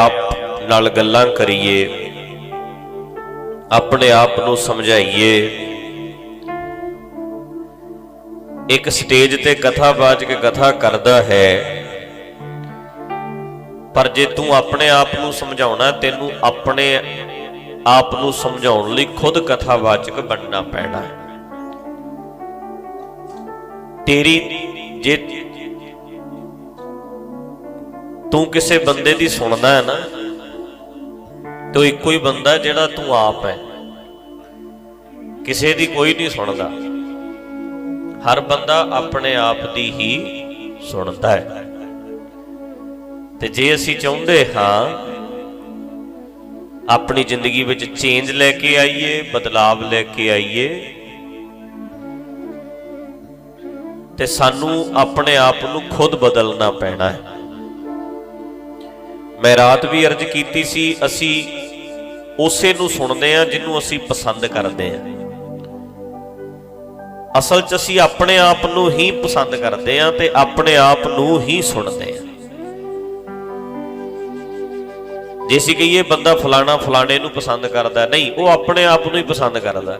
ਆਪ ਨਾਲ ਗੱਲਾਂ ਕਰੀਏ, ਆਪਣੇ ਆਪ ਨੂੰ ਸਮਝਾਈਏ। ਇੱਕ ਸਟੇਜ ਤੇ ਕਥਾ ਵਾਚਕ ਕਥਾ ਕਰਦਾ ਹੈ, ਪਰ ਜੇ ਤੂੰ ਆਪਣੇ ਆਪ ਨੂੰ ਸਮਝਾਉਣਾ, ਤੈਨੂੰ ਆਪਣੇ ਆਪ ਨੂੰ ਸਮਝਾਉਣ ਲਈ ਖੁਦ ਕਥਾ ਵਾਚਕ ਬਣਨਾ ਪੈਣਾ ਹੈ। ਤੇਰੀ ਜੇ ਤੂੰ ਕਿਸੇ ਬੰਦੇ ਦੀ ਸੁਣਦਾ ਹੈ ਨਾ, ਤੋ ਇੱਕੋ ਹੀ ਬੰਦਾ ਜਿਹੜਾ ਤੂੰ ਆਪ ਹੈ। ਕਿਸੇ ਦੀ ਕੋਈ ਨਹੀਂ ਸੁਣਦਾ। ਹਰ ਬੰਦਾ ਆਪਣੇ ਆਪ ਦੀ ਹੀ ਸੁਣਦਾ ਹੈ। ਤੇ ਜੇ ਅਸੀਂ ਚਾਹੁੰਦੇ ਹਾਂ ਆਪਣੀ ਜ਼ਿੰਦਗੀ ਵਿੱਚ ਚੇਂਜ ਲੈ ਕੇ ਆਈਏ, ਬਦਲਾਵ ਲੈ ਕੇ ਆਈਏ, ਤੇ ਸਾਨੂੰ ਆਪਣੇ ਆਪ ਨੂੰ ਖੁਦ ਬਦਲਣਾ ਪੈਣਾ ਹੈ। ਮੈਂ ਰਾਤ ਵੀ ਅਰਜ਼ ਕੀਤੀ ਸੀ, ਅਸੀਂ ਉਸੇ ਨੂੰ ਸੁਣਦੇ ਹਾਂ ਜਿਹਨੂੰ ਅਸੀਂ ਪਸੰਦ ਕਰਦੇ ਹਾਂ। ਅਸਲ 'ਚ ਅਸੀਂ ਆਪਣੇ ਆਪ ਨੂੰ ਹੀ ਪਸੰਦ ਕਰਦੇ ਹਾਂ ਤੇ ਆਪਣੇ ਆਪ ਨੂੰ ਹੀ ਸੁਣਦੇ ਹਾਂ। ਜੇ ਅਸੀਂ ਕਹੀਏ, ਬੰਦਾ ਫਲਾਣਾ ਫਲਾਣੇ ਨੂੰ ਪਸੰਦ ਕਰਦਾ ਨਹੀਂ, ਉਹ ਆਪਣੇ ਆਪ ਨੂੰ ਹੀ ਪਸੰਦ ਕਰਦਾ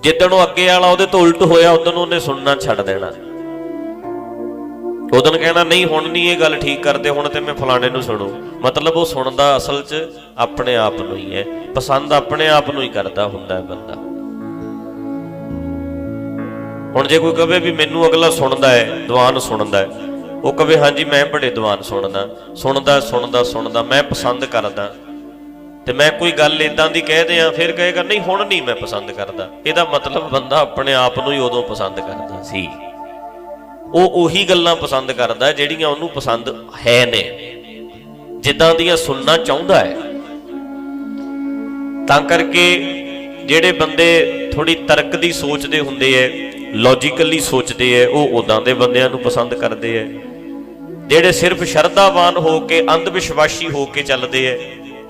ਜਿੱਦਣ ਉਹ ਅੱਗੇ ਵਾਲਾ ਉਹਦੇ ਤੋਂ ਉਲਟ ਹੋਇਆ, ਉਦੋਂ ਉਹਨੇ ਸੁਣਨਾ ਛੱਡ ਦੇਣਾ। ਉਦੋਂ ਕਹਿਣਾ, ਨਹੀਂ, ਹੁਣ ਨਹੀਂ ਇਹ ਗੱਲ ਠੀਕ ਕਰਦੇ, ਹੁਣ ਤੇ ਮੈਂ ਫਲਾਣੇ ਨੂੰ ਸੁਣੂ। ਮਤਲਬ ਉਹ ਸੁਣਦਾ ਅਸਲ 'ਚ ਆਪਣੇ ਆਪ ਨੂੰ ਹੀ ਹੈ। ਪਸੰਦ ਆਪਣੇ ਆਪ ਨੂੰ ਹੀ ਕਰਦਾ ਹੁੰਦਾ ਹੈ ਬੰਦਾ। ਹੁਣ ਜੇ ਕੋਈ ਕਹੇ ਵੀ ਮੈਨੂੰ ਅਗਲਾ ਸੁਣਦਾ ਹੈ, ਦੀਵਾਨ ਸੁਣਦਾ ਹੈ, ਉਹ ਕਹੇ ਹਾਂਜੀ ਮੈਂ ਬੜੇ ਦੀਵਾਨ ਸੁਣਦਾ। ਸੁਣਦਾ ਸੁਣਦਾ ਸੁਣਦਾ, ਮੈਂ ਪਸੰਦ ਕਰਦਾ। ਤੇ ਮੈਂ ਕੋਈ ਗੱਲ ਇਦਾਂ ਦੀ ਕਹਿ ਦਿਆਂ, ਫਿਰ ਕਹੇਗਾ, ਨਹੀਂ, ਹੁਣ ਨਹੀਂ ਮੈਂ ਪਸੰਦ ਕਰਦਾ। ਇਹਦਾ ਮਤਲਬ ਬੰਦਾ ਆਪਣੇ ਆਪ ਨੂੰ ਹੀ ਉਦੋਂ ਪਸੰਦ ਕਰਦਾ ਸੀ। ਉਹ ਉਹੀ ਗੱਲਾਂ ਪਸੰਦ ਕਰਦਾ ਜਿਹੜੀਆਂ ਉਹਨੂੰ ਪਸੰਦ ਹੈ ਨੇ। ਜਿੱਦਾਂ ਦੀਆਂ ਸੁਣਨਾ ਚਾਹੁੰਦਾ ਹੈ। ਤਾਂ ਕਰਕੇ ਜਿਹੜੇ ਬੰਦੇ ਥੋੜੀ ਤਰਕ ਦੀ ਸੋਚਦੇ ਹੁੰਦੇ ਐ ਲੌਜੀਕਲੀ ਸੋਚਦੇ ਐ, ਉਹ ਉਦਾਂ ਦੇ ਬੰਦਿਆਂ ਨੂੰ ਪਸੰਦ ਕਰਦੇ ਐ। ਜਿਹੜੇ ਸਿਰਫ ਸ਼ਰਧਾਵਾਨ ਹੋ ਕੇ ਅੰਧ ਵਿਸ਼ਵਾਸੀ ਹੋ ਕੇ ਚੱਲਦੇ ਐ,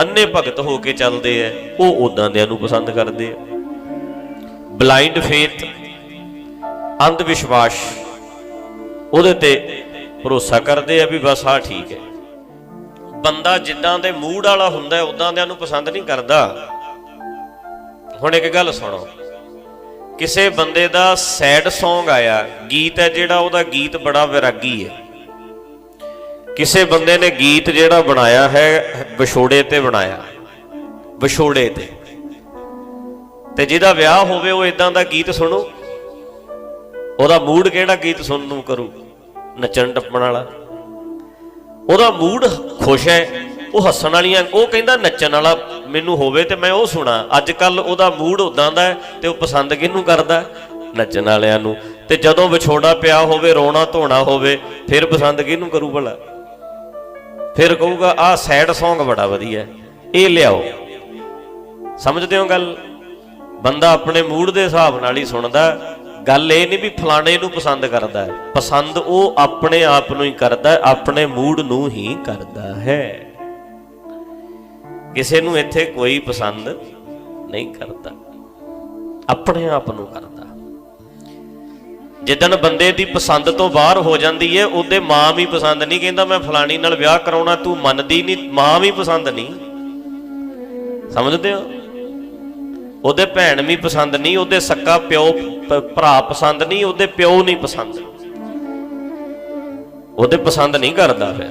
ਅੰਨੇ ਭਗਤ ਹੋ ਕੇ ਚੱਲਦੇ ਐ, ਉਹ ਉਦਾਂ ਦਿਆਂ ਨੂੰ ਪਸੰਦ ਕਰਦੇ ਐ। ਬਲਾਈਂਡ ਫੇਥ ਅੰਧ ਵਿਸ਼ਵਾਸ ਉਹਦੇ ਤੇ ਭਰੋਸਾ ਕਰਦੇ ਆ ਵੀ ਬਸ ਆ ਠੀਕ ਹੈ। ਬੰਦਾ ਜਿੱਦਾਂ ਦੇ ਮੂਡ ਵਾਲਾ ਹੁੰਦਾ ਉਦਾਂ ਦਿਆਂ ਨੂੰ ਪਸੰਦ ਨਹੀਂ ਕਰਦਾ। ਹੁਣ ਇੱਕ ਗੱਲ ਸੁਣੋ। ਕਿਸੇ ਬੰਦੇ ਦਾ ਸੈਡ Song ਆਇਆ, ਗੀਤ ਹੈ ਜਿਹੜਾ ਉਹਦਾ ਗੀਤ ਬੜਾ ਵਿਰਾਗੀ ਹੈ। ਕਿਸੇ ਬੰਦੇ ਨੇ ਗੀਤ ਜਿਹੜਾ ਬਣਾਇਆ ਹੈ, ਵਿਛੋੜੇ ਤੇ ਬਣਾਇਆ। ਵਿਛੋੜੇ ਤੇ। ਤੇ ਜਿਹਦਾ ਵਿਆਹ ਹੋਵੇ, ਉਹ ਇਦਾਂ ਦਾ ਗੀਤ ਸੁਣੋ। ਉਹਦਾ ਮੂਡ ਕਿਹੜਾ ਗੀਤ ਸੁਣਨ ਨੂੰ ਕਰੂ? ਨੱਚਣ ਟੱਪਣ ਵਾਲਾ। ਉਹਦਾ ਮੂਡ ਖੁਸ਼ ਹੈ, ਉਹ ਹੱਸਣ ਵਾਲੀਆਂ, ਉਹ ਕਹਿੰਦਾ ਨੱਚਣ ਵਾਲਾ ਮੈਨੂੰ ਹੋਵੇ ਤੇ ਮੈਂ ਉਹ ਸੁਣਾ। ਅੱਜ ਕੱਲ ਉਹਦਾ ਮੂਡ ਉਦਾਂ ਦਾ ਤੇ ਉਹ ਪਸੰਦ ਕਿਹਨੂੰ ਕਰਦਾ? ਨੱਚਣ ਵਾਲਿਆਂ ਨੂੰ। ਤੇ ਜਦੋਂ ਵਿਛੋੜਾ ਪਿਆ ਹੋਵੇ, ਰੋਣਾ ਧੋਣਾ ਹੋਵੇ, ਫਿਰ ਪਸੰਦ ਕਿਹਨੂੰ ਕਰੂ ਭਲਾ? ਫਿਰ ਕਹੂਗਾ, ਆਹ ਸੈਡ Song ਬੜਾ ਵਧੀਆ ਇਹ ਲਿਆਓ। ਸਮਝਦੇ ਹੋ ਗੱਲ? ਬੰਦਾ ਆਪਣੇ ਮੂਡ ਦੇ ਹਿਸਾਬ ਨਾਲ ਹੀ ਸੁਣਦਾ। ਗੱਲ ਇਹ ਨਹੀਂ ਵੀ ਫਲਾਣੇ ਨੂੰ ਪਸੰਦ ਕਰਦਾ ਹੈ। ਪਸੰਦ ਉਹ ਆਪਣੇ ਆਪ ਨੂੰ ਹੀ ਕਰਦਾ ਹੈ, ਆਪਣੇ ਮੂਡ ਨੂੰ ਹੀ ਕਰਦਾ ਹੈ। ਕਿਸੇ ਨੂੰ ਇੱਥੇ ਕੋਈ ਪਸੰਦ ਨਹੀਂ ਕਰਦਾ। ਆਪਣੇ ਆਪ ਨੂੰ ਕਰਦਾ। ਜਿੱਦਣ ਬੰਦੇ ਦੀ ਪਸੰਦ ਤੋਂ ਬਾਹਰ ਹੋ ਜਾਂਦੀ ਹੈ, ਉਹਦੇ ਮਾਂ ਵੀ ਪਸੰਦ ਨਹੀਂ, ਕਹਿੰਦਾ ਮੈਂ ਫਲਾਣੀ ਨਾਲ ਵਿਆਹ ਕਰਾਉਣਾ, ਤੂੰ ਮੰਨਦੀ ਨਹੀਂ, ਮਾਂ ਵੀ ਪਸੰਦ ਨਹੀਂ। ਸਮਝਦੇ ਹੋ? ਉਹਦੇ ਭੈਣ ਵੀ ਪਸੰਦ ਨਹੀਂ, ਉਹਦੇ ਸੱਕਾ ਪਿਓ ਭਰਾ ਪਸੰਦ ਨਹੀਂ, ਉਹਦੇ ਪਿਓ ਨਹੀਂ ਪਸੰਦ। ਉਹਦੇ ਪਸੰਦ ਨਹੀਂ ਕਰਦਾ ਫਿਰ।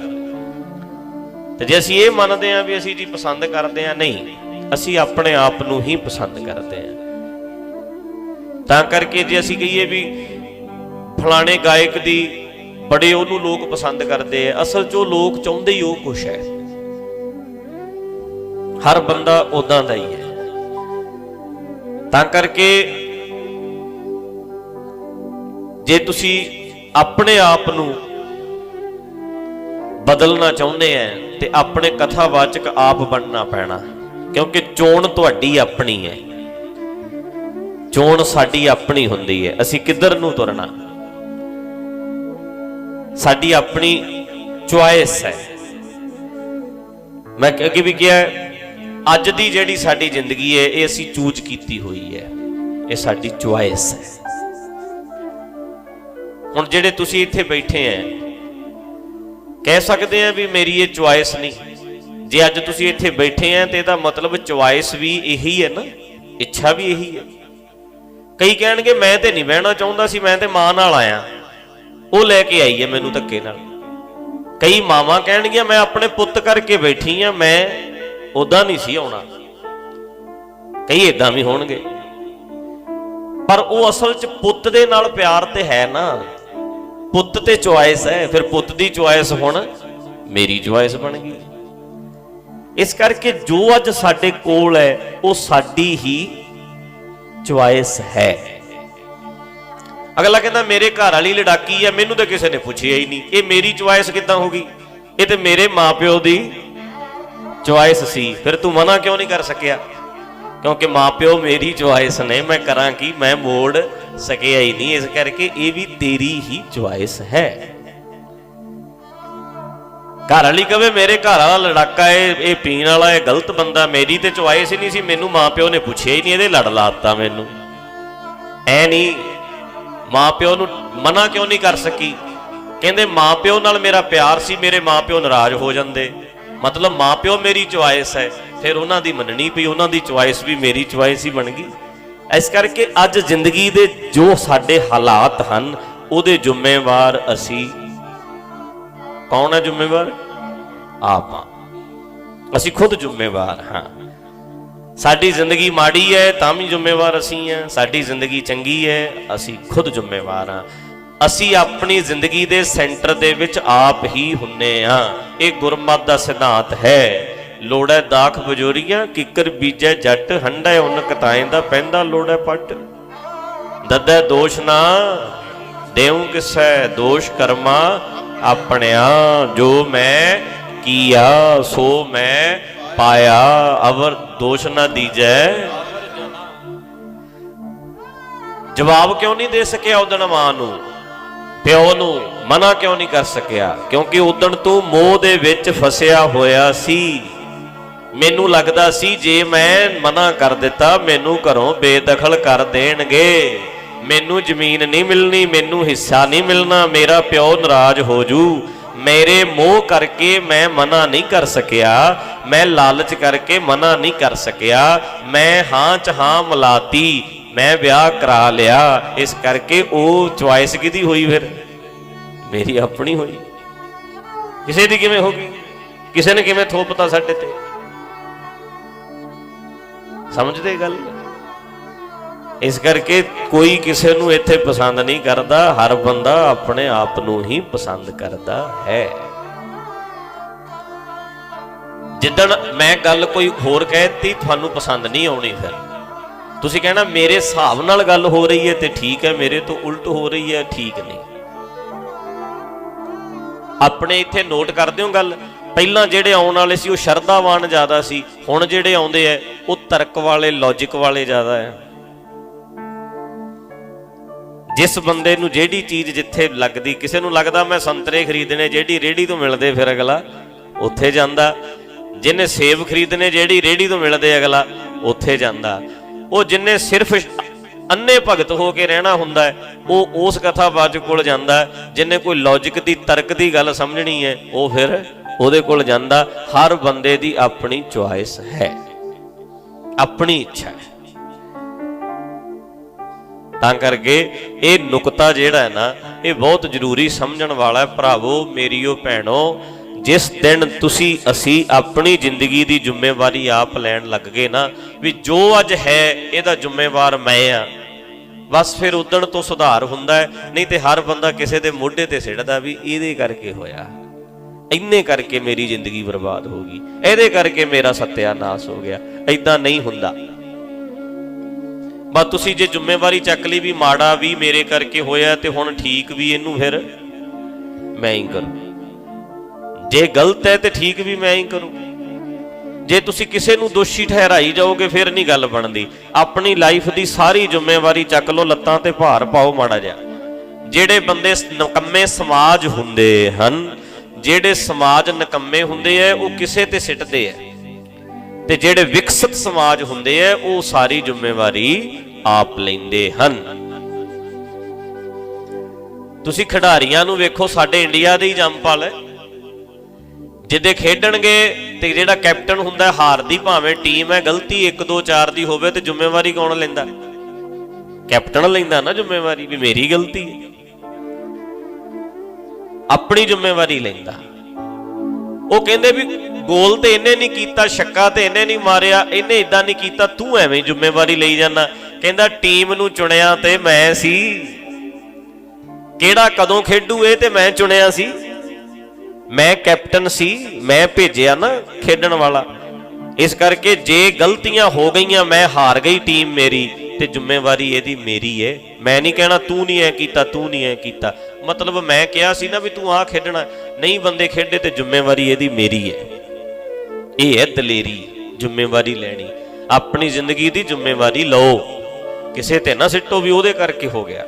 ਤੇ ਜੇ ਅਸੀਂ ਇਹ ਮੰਨਦੇ ਹਾਂ ਵੀ ਅਸੀਂ ਜੀ ਪਸੰਦ ਕਰਦੇ ਹਾਂ, ਨਹੀਂ, ਅਸੀਂ ਆਪਣੇ ਆਪ ਨੂੰ ਹੀ ਪਸੰਦ ਕਰਦੇ ਹਾਂ। ਤਾਂ ਕਰਕੇ ਜੇ ਅਸੀਂ ਕਹੀਏ ਵੀ ਫਲਾਣੇ ਗਾਇਕ ਦੀ ਬੜੇ ਉਹਨੂੰ ਲੋਕ ਪਸੰਦ ਕਰਦੇ ਆ, ਅਸਲ 'ਚ ਉਹ ਲੋਕ ਚਾਹੁੰਦੇ ਹੀ ਉਹ ਕੁਛ ਹੈ। ਹਰ ਬੰਦਾ ਉਦਾਂ ਦਾ ਹੀ ਹੈ। ਤਾਂ ਕਰਕੇ ਜੇ ਤੁਸੀਂ ਆਪਣੇ ਆਪ ਨੂੰ ਬਦਲਣਾ ਚਾਹੁੰਦੇ ਆ ਤੇ ਆਪਣੇ ਕਥਾਵਾਚਕ ਆਪ ਬਣਨਾ ਪੈਣਾ, ਕਿਉਂਕਿ ਚੋਣ ਤੁਹਾਡੀ ਆਪਣੀ ਹੈ ਚੋਣ ਸਾਡੀ ਆਪਣੀ ਹੁੰਦੀ ਹੈ ਅਸੀਂ ਕਿੱਧਰ ਨੂੰ ਤੁਰਨਾ? ਸਾਡੀ ਆਪਣੀ ਚੁਆਇਸ ਹੈ ਮੈਂ ਅੱਗੇ ਵੀ ਕਿਹਾ ਅੱਜ ਦੀ ਜਿਹੜੀ ਸਾਡੀ ਜ਼ਿੰਦਗੀ ਹੈ, ਇਹ ਅਸੀਂ ਚੂਜ਼ ਕੀਤੀ ਹੋਈ ਹੈ। ਇਹ ਸਾਡੀ ਚੁਆਇਸ ਹੈ। ਹੁਣ ਜਿਹੜੇ ਤੁਸੀਂ ਇੱਥੇ ਬੈਠੇ ਆ ਕਹਿ ਸਕਦੇ ਆ ਵੀ ਮੇਰੀ ਇਹ ਚੁਆਇਸ ਨਹੀਂ। ਜੇ ਅੱਜ ਤੁਸੀਂ ਇੱਥੇ ਬੈਠੇ ਆ ਤੇ ਇਹਦਾ ਮਤਲਬ ਚੁਆਇਸ ਵੀ ਇਹੀ ਹੈ ਨਾ। ਇੱਛਾ ਵੀ ਇਹੀ ਹੈ। ਕਈ ਕਹਿਣਗੇ, ਮੈਂ ਤੇ ਨਹੀਂ ਬਹਿਣਾ ਚਾਹੁੰਦਾ ਸੀ, ਮੈਂ ਤੇ ਮਾਂ ਨਾਲ ਆਇਆ। ਉਹ ਲੈ ਕੇ ਆਈ ਹੈ ਮੈਨੂੰ ਧੱਕੇ ਨਾਲ। ਕਈ ਮਾਵਾਂ ਕਹਿਣਗੀਆਂ, ਮੈਂ ਆਪਣੇ ਪੁੱਤ ਕਰਕੇ ਬੈਠੀ ਆ ਮੈਂ ਉਦਾਂ ਨਹੀਂ ਸੀ ਆਉਣਾ। ਕਈ ਇਦਾਂ ਵੀ ਹੋਣਗੇ। ਪਰ ਉਹ ਅਸਲ 'ਚ ਪੁੱਤ ਦੇ ਨਾਲ ਪਿਆਰ ਤੇ ਹੈ ਨਾ। ਪੁੱਤ ਤੇ ਚੁਆਇਸ ਹੈ, ਫਿਰ ਪੁੱਤ ਦੀ ਚੁਆਇਸ ਹੁਣ ਮੇਰੀ ਚੁਆਇਸ ਬਣ ਗਈ। ਇਸ ਕਰਕੇ ਜੋ ਅੱਜ ਸਾਡੇ ਕੋਲ ਹੈ, ਉਹ ਸਾਡੀ ਹੀ ਚੁਆਇਸ ਹੈ। ਅਗਲਾ ਕਹਿੰਦਾ, ਮੇਰੇ ਘਰ ਵਾਲੀ ਲੜਾਕੀ ਆ ਮੈਨੂੰ ਤਾਂ ਕਿਸੇ ਨੇ ਪੁੱਛਿਆ ਹੀ ਨਹੀਂ। ਇਹ ਮੇਰੀ ਚੁਆਇਸ ਕਿੱਦਾਂ ਹੋ ਗਈ? ਇਹ ਤੇ ਮੇਰੇ ਮਾਪਿਓ ਦੀ ਚੁਆਇਸ ਸੀ। ਫਿਰ ਤੂੰ ਮਨਾ ਕਿਉਂ ਨਹੀਂ ਕਰ ਸਕਿਆ? ਕਿਉਂਕਿ ਮਾਪਿਓ ਮੇਰੀ ਚੁਆਇਸ ਨੇ, ਮੈਂ ਕਰਾਂ ਕੀ? ਮੈਂ ਮੋੜ ਸਕਿਆ ਹੀ ਨਹੀਂ। ਇਸ ਕਰਕੇ ਇਹ ਵੀ ਤੇਰੀ ਹੀ ਚੁਆਇਸ ਹੈ। ਘਰ ਵਾਲੀ ਕਵੇ, ਮੇਰੇ ਘਰ ਵਾਲਾ ਲੜਾਕਾ ਏ, ਇਹ ਪੀਣ ਵਾਲਾ ਇਹ ਗਲਤ ਬੰਦਾ। ਮੇਰੀ ਤੇ ਚੁਆਇਸ ਹੀ ਨਹੀਂ ਸੀ। ਮੈਨੂੰ ਮਾਪਿਓ ਨੇ ਪੁੱਛਿਆ ਹੀ ਨਹੀਂ, ਇਹਦੇ ਲੜ ਲਾਤਾ ਮੈਨੂੰ। ਐ ਨਹੀਂ, ਮਾਪਿਓ ਨੂੰ ਮਨਾ ਕਿਉਂ ਨਹੀਂ ਕਰ ਸਕੀ? ਕਹਿੰਦੇ, ਮਾਪਿਓ ਨਾਲ ਮੇਰਾ ਪਿਆਰ ਸੀ, ਮੇਰੇ ਮਾਪਿਓ ਨਾਰਾਜ਼ ਹੋ ਜਾਂਦੇ। ਮਤਲਬ ਮਾਪਿਓ ਮੇਰੀ ਚੁਆਇਸ ਹੈ, ਫਿਰ ਉਹਨਾਂ ਦੀ ਮੰਨਣੀ ਪਈ, ਉਹਨਾਂ ਦੀ ਚੁਆਇਸ ਵੀ ਮੇਰੀ ਚੁਆਇਸ ਹੀ ਬਣ ਗਈ। ਇਸ ਕਰਕੇ ਅੱਜ ਜ਼ਿੰਦਗੀ ਦੇ ਜੋ ਸਾਡੇ ਹਾਲਾਤ ਹਨ, ਉਹਦੇ ਜ਼ਿੰਮੇਵਾਰ ਅਸੀਂ ਕੌਣ ਹੈ ਜ਼ਿੰਮੇਵਾਰ? ਆਪ ਹਾਂ। ਅਸੀਂ ਖੁਦ ਜ਼ਿੰਮੇਵਾਰ ਹਾਂ। ਸਾਡੀ ਜ਼ਿੰਦਗੀ ਮਾੜੀ ਹੈ, ਤਾਂ ਵੀ ਜ਼ਿੰਮੇਵਾਰ ਅਸੀਂ ਹਾਂ। ਸਾਡੀ ਜ਼ਿੰਦਗੀ ਚੰਗੀ ਹੈ, ਅਸੀਂ ਖੁਦ ਜ਼ਿੰਮੇਵਾਰ ਹਾਂ। ਅਸੀਂ ਆਪਣੀ ਜ਼ਿੰਦਗੀ ਦੇ ਸੈਂਟਰ ਦੇ ਵਿੱਚ ਆਪ ਹੀ ਹੁੰਨੇ ਆ। ਇਹ ਗੁਰਮਤ ਦਾ ਸਿਧਾਂਤ ਹੈ। ਲੋੜੈ ਦਾਖ ਬਜੋਰੀਆਂ ਕਿੱਕਰ ਬੀਜੈ ਜੱਟ ਹੰਡੈ ਉਨ ਕਤਾਏ ਦਾ ਪੈਂਦਾ, ਲੋੜੈ ਪੱਟ। ਦੱਦੈ ਦੋਸ਼ ਨਾ, ਦੇਉ ਕਿਸੈ ਦੋਸ਼ ਕਰਮਾ ਆਪਣਿਆ, ਜੋ ਮੈਂ ਕੀਆ, ਸੋ ਮੈਂ ਪਾਇਆ, ਅਵਰ ਦੋਸ਼ ਨਾ ਦੀਜੈ। ਜਵਾਬ ਕਿਉਂ ਨਹੀਂ ਦੇ ਸਕਿਆ ਉਦਣ ਮਾਂ ਨੂੰ? ਪਿਓ ਨੂੰ ਮਨਾ ਕਿਉਂ ਨਹੀਂ ਕਰ ਸਕਿਆ? ਕਿਉਂਕਿ ਉਦਣ ਤੂੰ ਮੋਹ ਦੇ ਵਿੱਚ ਫਸਿਆ ਹੋਇਆ ਸੀ। ਮੈਨੂੰ ਲੱਗਦਾ ਸੀ ਜੇ ਮੈਂ ਮਨਾ ਕਰ ਦਿੱਤਾ, ਮੈਨੂੰ ਘਰੋਂ ਬੇਦਖਲ ਕਰ ਦੇਣਗੇ। ਮੈਨੂੰ ਜ਼ਮੀਨ ਨਹੀਂ ਮਿਲਣੀ, ਮੈਨੂੰ ਹਿੱਸਾ ਨਹੀਂ ਮਿਲਣਾ, ਮੇਰਾ ਪਿਓ ਨਾਰਾਜ਼ ਹੋ ਜੂ। ਮੇਰੇ ਮੋਹ ਕਰਕੇ ਮੈਂ ਮਨਾ ਨਹੀਂ ਕਰ ਸਕਿਆ। ਮੈਂ ਲਾਲਚ ਕਰਕੇ ਮਨਾ ਨਹੀਂ ਕਰ ਸਕਿਆ। ਮੈਂ ਹਾਂ ਚ ਹਾਂ ਮਲਾਤੀ। ਮੈਂ ਵਿਆਹ ਕਰਾ ਲਿਆ, ਇਸ ਕਰਕੇ ਉਹ ਚੁਆਇਸ ਕਿਹਦੀ ਹੋਈ ਫਿਰ? ਮੇਰੀ ਆਪਣੀ ਹੋਈ। ਕਿਸੇ ਦੀ ਕਿਵੇਂ ਹੋ ਗਈ? ਕਿਸੇ ਨੇ ਕਿਵੇਂ ਥੋਪਤਾ ਸਾਡੇ ਤੇ? ਸਮਝਦੇ ਗੱਲ? ਇਸ ਕਰਕੇ ਕੋਈ ਕਿਸੇ ਨੂੰ ਇੱਥੇ ਪਸੰਦ ਨਹੀਂ ਕਰਦਾ, ਹਰ ਬੰਦਾ ਆਪਣੇ ਆਪ ਨੂੰ ਹੀ ਪਸੰਦ ਕਰਦਾ ਹੈ। ਜਿੱਦਣ ਮੈਂ ਗੱਲ ਕੋਈ ਹੋਰ ਕਹਿਤੀ ਤੁਹਾਨੂੰ ਪਸੰਦ ਨਹੀਂ ਆਉਣੀ ਫਿਰ। ਤੁਸੀਂ ਕਹਿਣਾ ਮੇਰੇ ਹਿਸਾਬ ਨਾਲ ਗੱਲ ਹੋ ਰਹੀ ਹੈ ਤੇ ਠੀਕ ਹੈ, ਮੇਰੇ ਤੋਂ ਉਲਟ ਹੋ ਰਹੀ ਹੈ, ਠੀਕ ਨਹੀਂ। ਆਪਣੇ ਇੱਥੇ ਨੋਟ ਕਰਦੇ ਹੋ ਗੱਲ? ਪਹਿਲਾਂ ਜਿਹੜੇ ਆਉਣ ਵਾਲੇ ਸੀ, ਉਹ ਸ਼ਰਧਾਵਾਨ ਜ਼ਿਆਦਾ ਸੀ, ਹੁਣ ਜਿਹੜੇ ਆਉਂਦੇ ਆ, ਉਹ ਤਰਕ ਵਾਲੇ ਲੌਜੀਕ ਵਾਲੇ ਜ਼ਿਆਦਾ ਆ। ਜਿਸ ਬੰਦੇ ਨੂੰ ਜਿਹੜੀ ਚੀਜ਼ ਜਿੱਥੇ ਲੱਗਦੀ, ਕਿਸੇ ਨੂੰ ਲੱਗਦਾ ਮੈਂ ਸੰਤਰੇ ਖਰੀਦਣੇ, ਜਿਹੜੀ ਰੇੜੀ ਤੋਂ ਮਿਲਦੇ ਫਿਰ ਅਗਲਾ, ਉੱਥੇ ਜਾਂਦਾ। ਜਿਹਨੇ ਸੇਬ ਖਰੀਦਣੇ, ਜਿਹੜੀ ਰੇੜੀ ਤੋਂ ਮਿਲਦੇ ਅਗਲਾ, ਉੱਥੇ ਜਾਂਦਾ। ਉਹ ਜਿੰਨੇ ਸਿਰਫ ਅੰਨੇ ਭਗਤ ਹੋ ਕੇ ਰਹਿਣਾ ਹੁੰਦਾ ਹੈ, ਉਹ ਉਸ ਕਥਾਵਾਚਕ ਕੋਲ ਜਾਂਦਾ ਹੈ। ਜਿੰਨੇ ਕੋਈ ਲੌਜੀਕ ਦੀ, ਤਰਕ ਦੀ ਗੱਲ ਸਮਝਣੀ ਹੈ, ਉਹ ਫਿਰ ਉਹਦੇ ਕੋਲ ਜਾਂਦਾ, ਹਰ ਬੰਦੇ ਦੀ ਆਪਣੀ ਚੁਆਇਸ ਹੈ ਆਪਣੀ ਇੱਛਾ ਹੈ ਤਾਂ ਕਰਕੇ ਇਹ ਨੁਕਤਾ ਜਿਹੜਾ ਹੈ ਨਾ, ਇਹ ਬਹੁਤ ਜ਼ਰੂਰੀ ਸਮਝਣ ਵਾਲਾ ਹੈ, ਭਰਾਵੋ, ਮੇਰੀਓ, ਭੈਣੋ ਜਿਸ ਦਿਨ ਤੁਸੀਂ ਅਸੀਂ ਆਪਣੀ ਜ਼ਿੰਦਗੀ ਦੀ ਜ਼ਿੰਮੇਵਾਰੀ ਆਪ ਲੈਣ ਲੱਗ ਗਏ ਨਾ, ਵੀ ਜੋ ਅੱਜ ਹੈ, ਇਹਦਾ ਜ਼ਿੰਮੇਵਾਰ ਮੈਂ ਆ। ਬਸ ਫਿਰ ਉਦਣ ਤੋਂ ਸੁਧਾਰ ਹੁੰਦਾ ਹੈ, ਨਹੀਂ ਤੇ ਹਰ ਬੰਦਾ ਕਿਸੇ ਦੇ ਮੋਢੇ ਤੇ ਸਿੜਦਾ ਵੀ ਇਹਦੇ ਕਰਕੇ ਹੋਇਆ। ਇੰਨੇ ਕਰਕੇ ਮੇਰੀ ਜ਼ਿੰਦਗੀ ਬਰਬਾਦ ਹੋ ਗਈ। ਇਹਦੇ ਕਰਕੇ ਮੇਰਾ ਸਤਿਆਨਾਸ਼ ਹੋ ਗਿਆ। ਐਦਾਂ ਨਹੀਂ ਹੁੰਦਾ। ਬਸ ਤੁਸੀਂ ਜੇ ਜ਼ਿੰਮੇਵਾਰੀ ਚੱਕ ਲਈ ਵੀ ਮਾੜਾ ਵੀ ਮੇਰੇ ਕਰਕੇ ਹੋਇਆ ਤੇ ਹੁਣ ਠੀਕ ਵੀ ਇਹਨੂੰ ਫਿਰ ਮੈਂ ਹੀ ਕਰੂੰ। ਜੇ ਗਲਤ ਹੈ ਤੇ ਠੀਕ ਵੀ ਮੈਂ ਹੀ ਕਰੂੰ। ਜੇ ਤੁਸੀਂ ਕਿਸੇ ਨੂੰ ਦੋਸ਼ੀ ਠਹਿਰਾਈ ਜਾਓਗੇ, ਫਿਰ ਨਹੀਂ ਗੱਲ ਬਣਦੀ। ਆਪਣੀ ਲਾਈਫ ਦੀ ਸਾਰੀ ਜ਼ਿੰਮੇਵਾਰੀ ਚੱਕ ਲਓ, ਲੱਤਾਂ ਤੇ ਭਾਰ ਪਾਓ ਮਾੜਾ ਜਿਹਾ। ਜਿਹੜੇ ਬੰਦੇ ਨਕੰਮੇ ਸਮਾਜ ਹੁੰਦੇ ਹਨ, ਜਿਹੜੇ ਸਮਾਜ ਨਕੰਮੇ ਹੁੰਦੇ ਆ ਉਹ ਕਿਸੇ ਤੇ ਸਿੱਟਦੇ ਆ ਤੇ ਜਿਹੜੇ ਵਿਕਸਿਤ ਸਮਾਜ ਹੁੰਦੇ ਆ ਉਹ ਸਾਰੀ ਜ਼ਿੰਮੇਵਾਰੀ ਆਪ ਲੈਂਦੇ ਹਨ। ਤੁਸੀਂ ਖਿਡਾਰੀਆਂ ਨੂੰ ਵੇਖੋ, ਸਾਡੇ ਇੰਡੀਆ ਦੇ ਹੀ ਜੰਮਪਲ ਹੈ ਜਿੱਦੇ ਖੇਡਣਗੇ ਤੇ ਜਿਹੜਾ ਕੈਪਟਨ ਹੁੰਦਾ ਹਾਰਦੀ ਭਾਵੇਂ ਟੀਮ ਹੈ, ਗਲਤੀ 1 2 4 ਦੀ ਹੋਵੇ ਤੇ ਜ਼ਿੰਮੇਵਾਰੀ ਕੌਣ ਲੈਂਦਾ? ਕੈਪਟਨ ਲੈਂਦਾ ਨਾ ਜ਼ਿੰਮੇਵਾਰੀ ਵੀ ਮੇਰੀ ਗਲਤੀ ਹੈ। ਆਪਣੀ ਜ਼ਿੰਮੇਵਾਰੀ ਲੈਂਦਾ। ਉਹ ਕਹਿੰਦੇ ਵੀ ਗੋਲ ਤੇ ਇਹਨੇ ਨਹੀਂ ਕੀਤਾ, ਛੱਕਾ ਤੇ ਇਹਨੇ ਨਹੀਂ ਮਾਰਿਆ, ਇਹਨੇ ਇਦਾਂ ਨਹੀਂ ਕੀਤਾ, ਤੂੰ ਐਵੇਂ ਜ਼ਿੰਮੇਵਾਰੀ ਲਈ ਜਾਂਦਾ। ਕਹਿੰਦਾ ਟੀਮ ਨੂੰ ਚੁਣਿਆ ਤੇ ਮੈਂ ਸੀ। ਕਿਹੜਾ ਕਦੋਂ ਖੇਡੂ ਇਹ ਤੇ ਮੈਂ ਚੁਣਿਆ ਸੀ? ਮੈਂ ਕੈਪਟਨ ਸੀ, ਮੈਂ ਭੇਜਿਆ ਨਾ ਖੇਡਣ ਵਾਲਾ। ਇਸ ਕਰਕੇ ਜੇ ਗਲਤੀਆਂ ਹੋ ਗਈਆਂ, ਮੈਂ ਹਾਰ ਗਈ ਟੀਮ ਮੇਰੀ ਤੇ ਜ਼ਿੰਮੇਵਾਰੀ ਇਹਦੀ ਮੇਰੀ ਏ। ਮੈਂ ਨਹੀਂ ਕਹਿਣਾ ਤੂੰ ਨਹੀਂ ਐ ਕੀਤਾ, ਤੂੰ ਨਹੀਂ ਐ ਕੀਤਾ। ਮਤਲਬ ਮੈਂ ਕਿਹਾ ਸੀ ਨਾ ਵੀ ਤੂੰ ਆ ਖੇਡਣਾ। ਨਹੀਂ ਬੰਦੇ ਖੇਡੇ ਤੇ ਜ਼ਿੰਮੇਵਾਰੀ ਇਹਦੀ ਮੇਰੀ ਏ। ਇਹ ਹੈ ਦਲੇਰੀ, ਜ਼ਿੰਮੇਵਾਰੀ ਲੈਣੀ। ਆਪਣੀ ਜ਼ਿੰਦਗੀ ਦੀ ਜ਼ਿੰਮੇਵਾਰੀ ਲਓ। ਕਿਸੇ ਤੇ ਨਾ ਸਿੱਟੋ ਵੀ ਉਹਦੇ ਕਰਕੇ ਹੋ ਗਿਆ।